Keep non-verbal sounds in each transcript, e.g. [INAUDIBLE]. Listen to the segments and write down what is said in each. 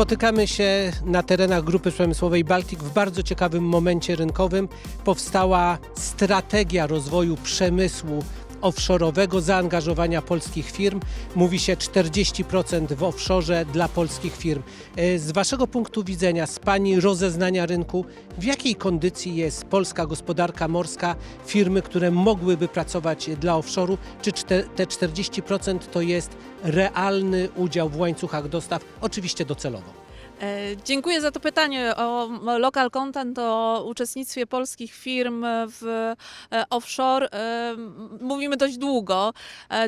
Spotykamy się na terenach Grupy Przemysłowej Baltic w bardzo ciekawym momencie rynkowym. Powstała strategia rozwoju przemysłu offshore'owego, zaangażowania polskich firm. Mówi się 40% w offshore dla polskich firm. E, Z Waszego punktu widzenia, z Pani rozeznania rynku, w jakiej kondycji jest polska gospodarka morska, firmy, które mogłyby pracować dla offshore'u? Czy te 40% to jest realny udział w łańcuchach dostaw, oczywiście docelowo? E, Dziękuję za to pytanie o local content, o uczestnictwie polskich firm w e, offshore. E, Mówimy dość długo.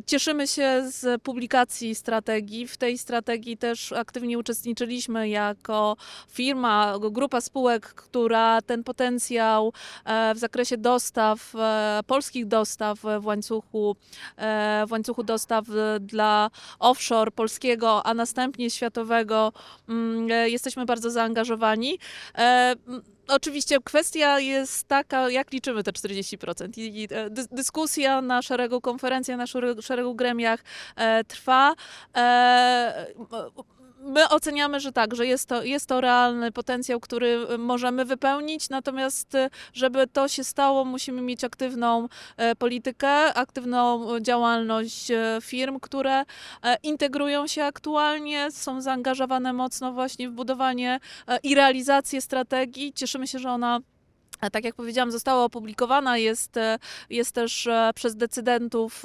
Cieszymy się z publikacji strategii. W tej strategii też aktywnie uczestniczyliśmy jako firma, grupa spółek, która ten potencjał w zakresie dostaw, polskich dostaw w łańcuchu, w łańcuchu dostaw dla offshore polskiego, a następnie światowego mm, jesteśmy bardzo zaangażowani. E, Oczywiście kwestia jest taka, jak liczymy te 40%. I, e, dys- dyskusja na szeregu konferencji, na szeregu, szeregu gremiach e, trwa. E, My oceniamy, że tak, że jest to, jest to realny potencjał, który możemy wypełnić, natomiast e, żeby to się stało, musimy mieć aktywną e, politykę, aktywną działalność e, firm, które e, integrują się aktualnie, są zaangażowane mocno właśnie w budowanie e, i realizację strategii. Cieszymy się, że ona tak jak powiedziałam, została opublikowana, jest, e, jest też e, przez decydentów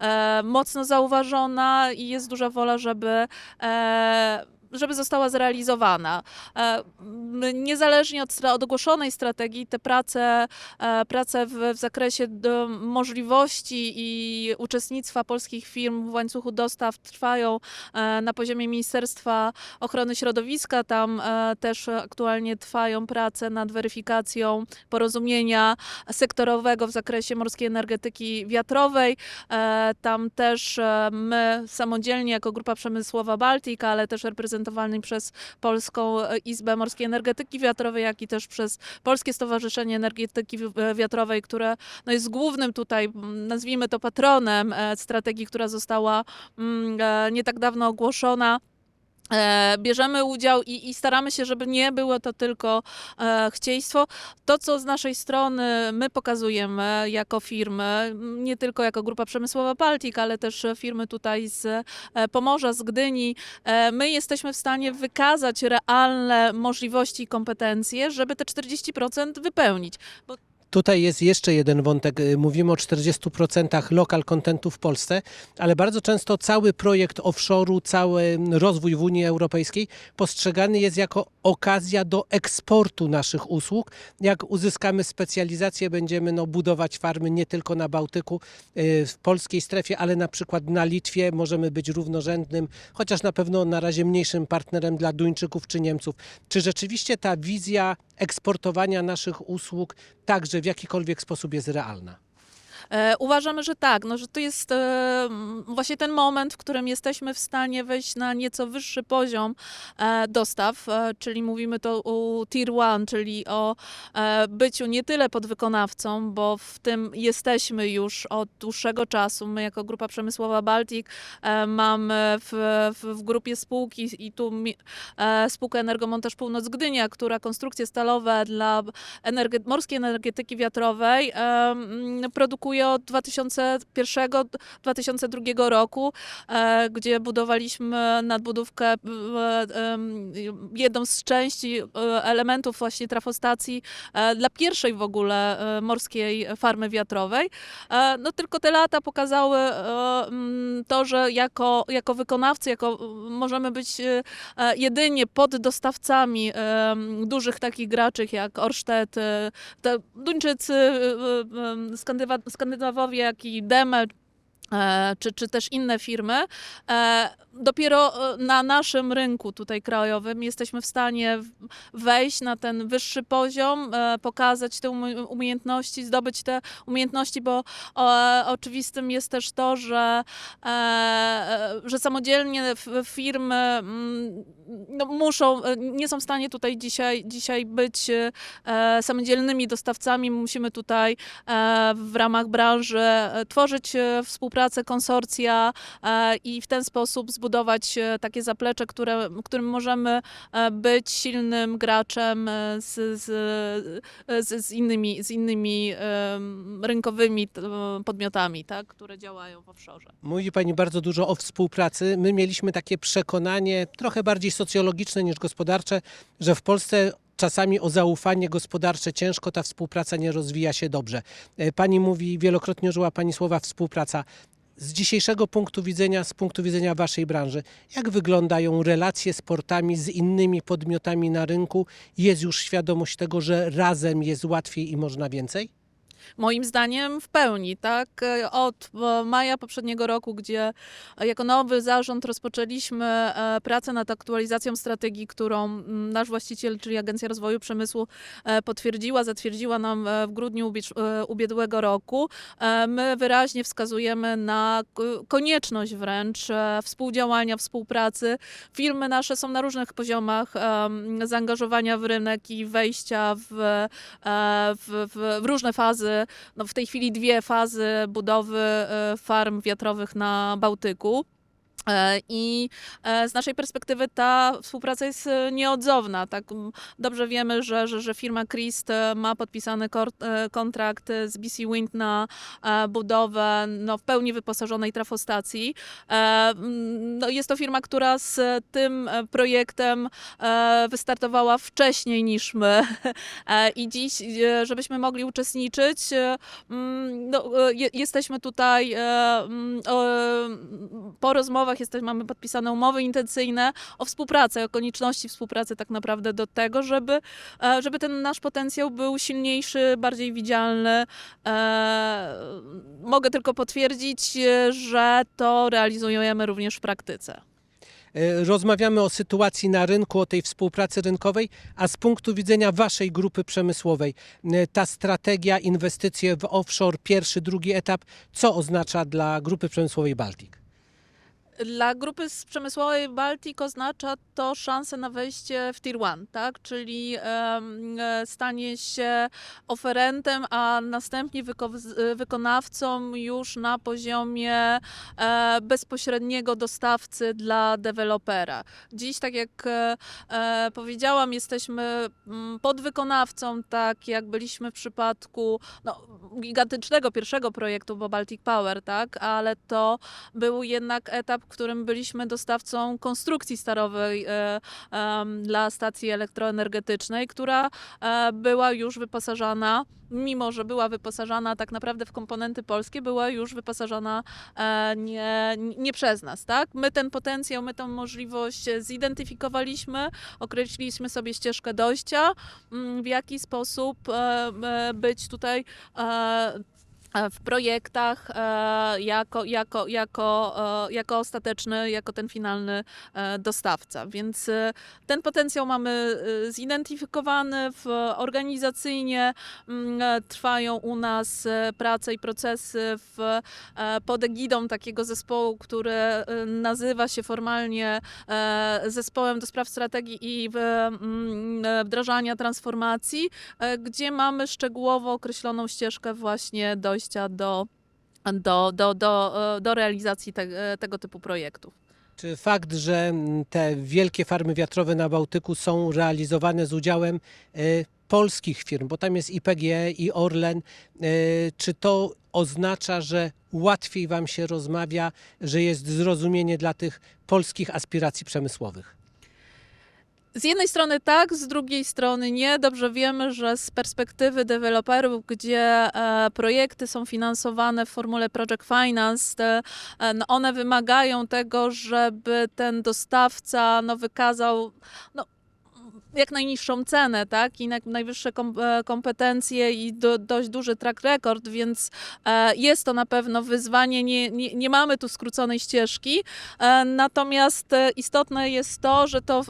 e, mocno zauważona i jest duża wola, żeby, żeby została zrealizowana. E, Niezależnie od, od ogłoszonej strategii, te prace, e, prace w, w zakresie możliwości i uczestnictwa polskich firm w łańcuchu dostaw trwają e, na poziomie Ministerstwa Ochrony Środowiska. Tam też aktualnie trwają prace nad weryfikacją porozumienia sektorowego w zakresie morskiej energetyki wiatrowej. Tam też my samodzielnie jako Grupa Przemysłowa Baltic, ale też przez Polską Izbę Morskiej Energetyki Wiatrowej, jak i też przez Polskie Stowarzyszenie Energetyki Wi- Wiatrowej, które no, jest głównym tutaj, nazwijmy to patronem e, strategii, która została mm, e, nie tak dawno ogłoszona. E, Bierzemy udział i, i staramy się, żeby nie było to tylko e, chcieństwo. To, co z naszej strony my pokazujemy jako firmy, nie tylko jako Grupa Przemysłowa Baltic, ale też firmy tutaj z e, Pomorza, z Gdyni, my jesteśmy w stanie wykazać realne możliwości i kompetencje, żeby te 40% wypełnić. Tutaj jest jeszcze jeden wątek. Y, Mówimy o 40% lokal contentu w Polsce, ale bardzo często cały projekt offshore'u, cały rozwój w Unii Europejskiej postrzegany jest jako okazja do eksportu naszych usług. Jak uzyskamy specjalizację, będziemy no, budować farmy nie tylko na Bałtyku, y, w polskiej strefie, ale na przykład na Litwie możemy być równorzędnym, chociaż na pewno na razie mniejszym partnerem dla Duńczyków czy Niemców. Czy rzeczywiście ta wizja eksportowania naszych usług także w jakikolwiek sposób jest realna? E, Uważamy, że tak, no, że to jest e, właśnie ten moment, w którym jesteśmy w stanie wejść na nieco wyższy poziom e, dostaw, czyli mówimy to u Tier 1, czyli o byciu nie tyle podwykonawcą, bo w tym jesteśmy już od dłuższego czasu. My jako Grupa Przemysłowa Baltic mamy w, w, w grupie spółki i tu spółkę Energomontaż Północ Gdynia, która konstrukcje stalowe dla energe morskiej energetyki wiatrowej em, od 2001-2002 roku, e, gdzie budowaliśmy nadbudówkę, e, jedną z części e, elementów właśnie trafostacji dla pierwszej w ogóle morskiej farmy wiatrowej. No tylko te lata pokazały to, że jako, jako wykonawcy, jako możemy być jedynie poddostawcami e, dużych takich graczy jak Orsted, te Duńczycy, Skandywa- Skandynawowie, jak i Deme, e, czy, czy też inne firmy. Dopiero e, na naszym rynku tutaj krajowym jesteśmy w stanie wejść na ten wyższy poziom, e, pokazać te umiejętności, zdobyć te umiejętności, bo oczywistym jest też to, że, e, że samodzielnie firmy mm, no, muszą, nie są w stanie tutaj dzisiaj, dzisiaj być samodzielnymi dostawcami. Musimy tutaj w ramach branży tworzyć współpracę, konsorcja i w ten sposób zbudować e, takie zaplecze, które, którym możemy e, być silnym graczem e, z, z, z, z innymi, z innymi rynkowymi podmiotami, tak, które działają w offshore. Mówi Pani bardzo dużo o współpracy. My mieliśmy takie przekonanie, trochę bardziej socjologiczne niż gospodarcze, że w Polsce czasami o zaufanie gospodarcze ciężko, ta współpraca nie rozwija się dobrze. Pani mówi, wielokrotnie użyła Pani słowa współpraca. Z dzisiejszego punktu widzenia, z punktu widzenia Waszej branży, jak wyglądają relacje z portami, z innymi podmiotami na rynku? Jest już świadomość tego, że razem jest łatwiej i można więcej? Moim zdaniem w pełni, tak? E, Od e, maja poprzedniego roku, gdzie e, jako nowy zarząd rozpoczęliśmy pracę nad aktualizacją strategii, którą nasz właściciel, czyli Agencja Rozwoju Przemysłu, potwierdziła, zatwierdziła nam w grudniu ubie- ubiegłego roku. My wyraźnie wskazujemy na konieczność wręcz współdziałania, współpracy. Firmy nasze są na różnych poziomach zaangażowania w rynek i wejścia w, w, w różne fazy. No w tej chwili dwie fazy budowy e, farm wiatrowych na Bałtyku. E, I e, z naszej perspektywy ta współpraca jest e, nieodzowna. Tak dobrze wiemy, że, że, że firma Christ ma podpisany kontrakt z BC Wind na budowę no, w pełni wyposażonej trafostacji. No, jest to firma, która z tym projektem wystartowała wcześniej niż my [LAUGHS] i dziś, żebyśmy mogli uczestniczyć, no, je- jesteśmy tutaj po rozmowach, jesteśmy, mamy podpisane umowy intencyjne o współpracy, o konieczności współpracy tak naprawdę do tego, żeby, e, żeby ten nasz potencjał był silniejszy, bardziej widzialny. E, Mogę tylko potwierdzić, że to realizujemy również w praktyce. E, Rozmawiamy o sytuacji na rynku, o tej współpracy rynkowej, a z punktu widzenia Waszej grupy przemysłowej, ta strategia, inwestycje w offshore, pierwszy, drugi etap, co oznacza dla grupy przemysłowej Baltic? Dla grupy przemysłowej Baltic oznacza to szansę na wejście w Tier 1, tak? czyli e, stanie się oferentem, a następnie wyko- wykonawcą już na poziomie e, bezpośredniego dostawcy dla dewelopera. Dziś, tak jak e, e, powiedziałam, jesteśmy mm, podwykonawcą, tak jak byliśmy w przypadku no, gigantycznego pierwszego projektu, bo Baltic Power, tak? ale to był jednak etap, w którym byliśmy dostawcą konstrukcji starowej e, dla stacji elektroenergetycznej, która e, była już wyposażana, mimo że była wyposażana tak naprawdę w komponenty polskie, była już wyposażana e, nie, nie przez nas. Tak? My ten potencjał, my tę możliwość zidentyfikowaliśmy, określiliśmy sobie ścieżkę dojścia, mm, w jaki sposób być tutaj w projektach e, jako, jako, jako, e, jako ostateczny, jako ten finalny e, dostawca. Więc e, ten potencjał mamy e, zidentyfikowany w, organizacyjnie. mm, e, Trwają u nas e, prace i procesy w, e, pod egidą takiego zespołu, który e, nazywa się formalnie e, zespołem do spraw strategii i mm, e, wdrażania transformacji e, gdzie mamy szczegółowo określoną ścieżkę właśnie dojścia do, do, do, do, e, do realizacji te, tego typu projektów. Czy fakt, że te wielkie farmy wiatrowe na Bałtyku są realizowane z udziałem e, polskich firm, bo tam jest i PGE, i Orlen, e, czy to oznacza, że łatwiej Wam się rozmawia, że jest zrozumienie dla tych polskich aspiracji przemysłowych? Z jednej strony tak, z drugiej strony nie. Dobrze wiemy, że z perspektywy deweloperów, gdzie e, projekty są finansowane w formule Project Finance, e, no one wymagają tego, żeby ten dostawca no, wykazał no, jak najniższą cenę, tak? I najwyższe e, kompetencje i do, dość duży track record, więc jest to na pewno wyzwanie. Nie, nie, nie mamy tu skróconej ścieżki. Natomiast istotne jest to, że to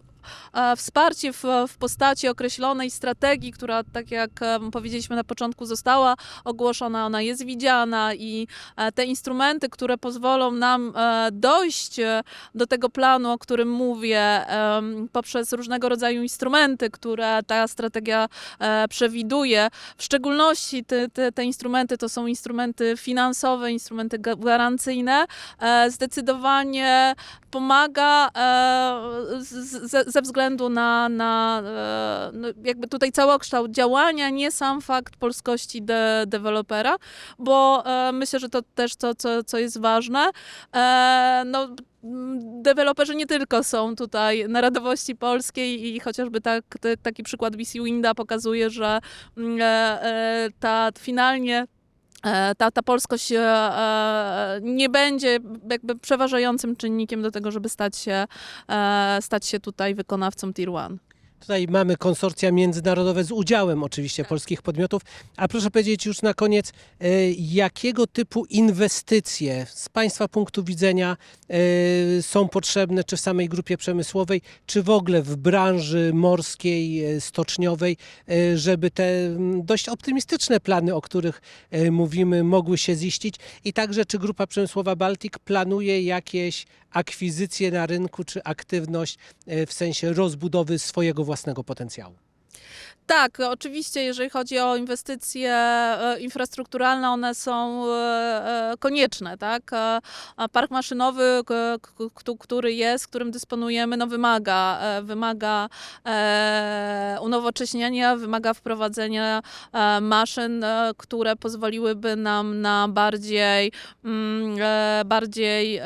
wsparcie w, w postaci określonej strategii, która, tak jak powiedzieliśmy na początku, została ogłoszona, ona jest widziana i e, te instrumenty, które pozwolą nam e, dojść e, do tego planu, o którym mówię, poprzez różnego rodzaju instrumenty, które ta strategia e, przewiduje. W szczególności te, te, te instrumenty to są instrumenty finansowe, instrumenty gwarancyjne. E, Zdecydowanie pomaga e, ze, względu na, na e, no jakby tutaj całokształt działania, nie sam fakt polskości de, dewelopera, bo e, myślę, że to też to, co, co jest ważne. No, m, deweloperzy nie tylko są tutaj na radowości polskiej i chociażby tak, taki przykład VC Winda pokazuje, że mm, ta finalnie ta, ta polskość e, e, nie będzie jakby przeważającym czynnikiem do tego, żeby stać się, e, stać się tutaj wykonawcą Tier 1. Tutaj mamy konsorcja międzynarodowe z udziałem oczywiście polskich podmiotów. A proszę powiedzieć już na koniec, e, jakiego typu inwestycje z Państwa punktu widzenia e, są potrzebne, czy w samej grupie przemysłowej, czy w ogóle w branży morskiej, e, stoczniowej, żeby te dość optymistyczne plany, o których mówimy, mogły się ziścić i także czy Grupa Przemysłowa Baltic planuje jakieś akwizycje na rynku, czy aktywność w sensie rozbudowy swojego własnego potencjału. Tak, oczywiście, jeżeli chodzi o inwestycje e, infrastrukturalne, one są e, e, konieczne, tak? Park maszynowy, który jest, którym dysponujemy, no wymaga, wymaga unowocześniania, wymaga wprowadzenia maszyn, które pozwoliłyby nam na bardziej, mm, bardziej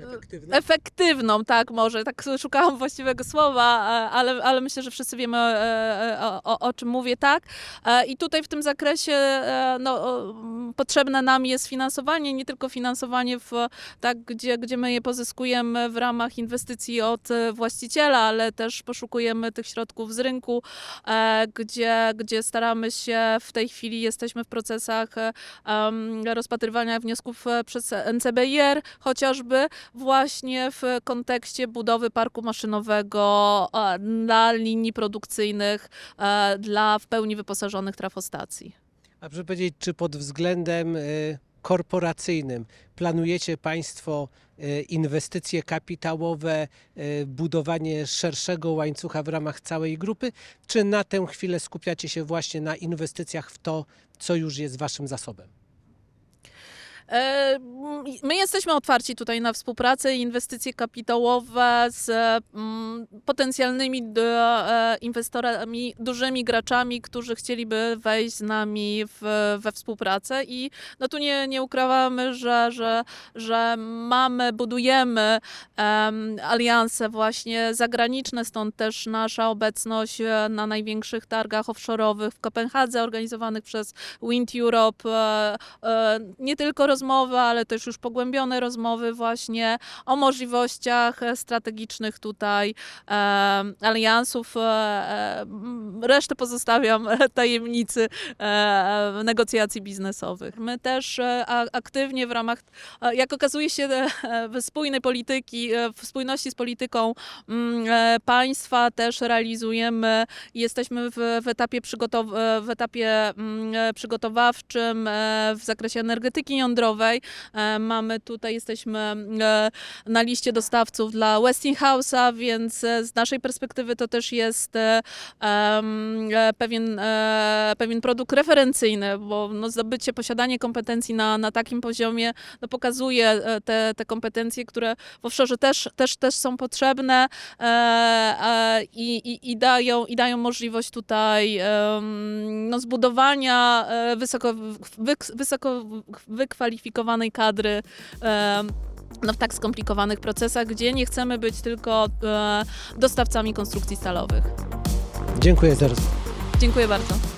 e, mm, efektywną, tak, może, tak szukałam właściwego słowa, e, ale, ale myślę, że wszyscy wiemy, e, e, o, o, o czym mówię, tak. I tutaj w tym zakresie no, potrzebne nam jest finansowanie, nie tylko finansowanie, w, tak, gdzie, gdzie my je pozyskujemy w ramach inwestycji od właściciela, ale też poszukujemy tych środków z rynku, gdzie, gdzie staramy się w tej chwili, jesteśmy w procesach rozpatrywania wniosków przez NCBR chociażby, właśnie w kontekście budowy parku maszynowego e, dla linii produkcyjnych, e, dla w pełni wyposażonych trafostacji. A proszę powiedzieć, czy pod względem y, korporacyjnym planujecie Państwo y, inwestycje kapitałowe, y, budowanie szerszego łańcucha w ramach całej grupy, czy na tę chwilę skupiacie się właśnie na inwestycjach w to, co już jest Waszym zasobem? E, My jesteśmy otwarci tutaj na współpracę i inwestycje kapitałowe z mm, potencjalnymi e, inwestorami, dużymi graczami, którzy chcieliby wejść z nami w, we współpracę. I no tu nie, nie ukrywamy, że, że, że mamy, budujemy em, alianse właśnie zagraniczne, stąd też nasza obecność e, na największych targach offshore'owych w Kopenhadze, organizowanych przez Wind Europe. Nie tylko rozmowy, ale też już pogłębione rozmowy właśnie o możliwościach e, strategicznych tutaj e, aliansów. E, e, resztę pozostawiam [LAUGHS] e, tajemnicy e, negocjacji biznesowych. My też e, a- aktywnie w ramach, e, jak okazuje się, e, spójnej polityki, e, w spójności z polityką mm, e, państwa też realizujemy Jesteśmy w, w, etapie, przygotow- e, w etapie mm, e, przygotowawczym e, w zakresie energetyki jądrowej. E, Mamy tutaj, jesteśmy e, na liście dostawców dla Westinghouse'a, więc e, z naszej perspektywy to też jest pewien, pewien produkt referencyjny, bo no, zdobycie, posiadanie kompetencji na, na takim poziomie no, pokazuje te, te kompetencje, które w offshore też, też, też są potrzebne i, i, i, dają, i dają możliwość tutaj no, zbudowania wysoko, wy, wysoko wykwalifikowanej kadry no, w tak skomplikowanych procesach, gdzie nie chcemy być tylko e, dostawcami konstrukcji stalowych. Dziękuję za rozmowę. Dziękuję bardzo.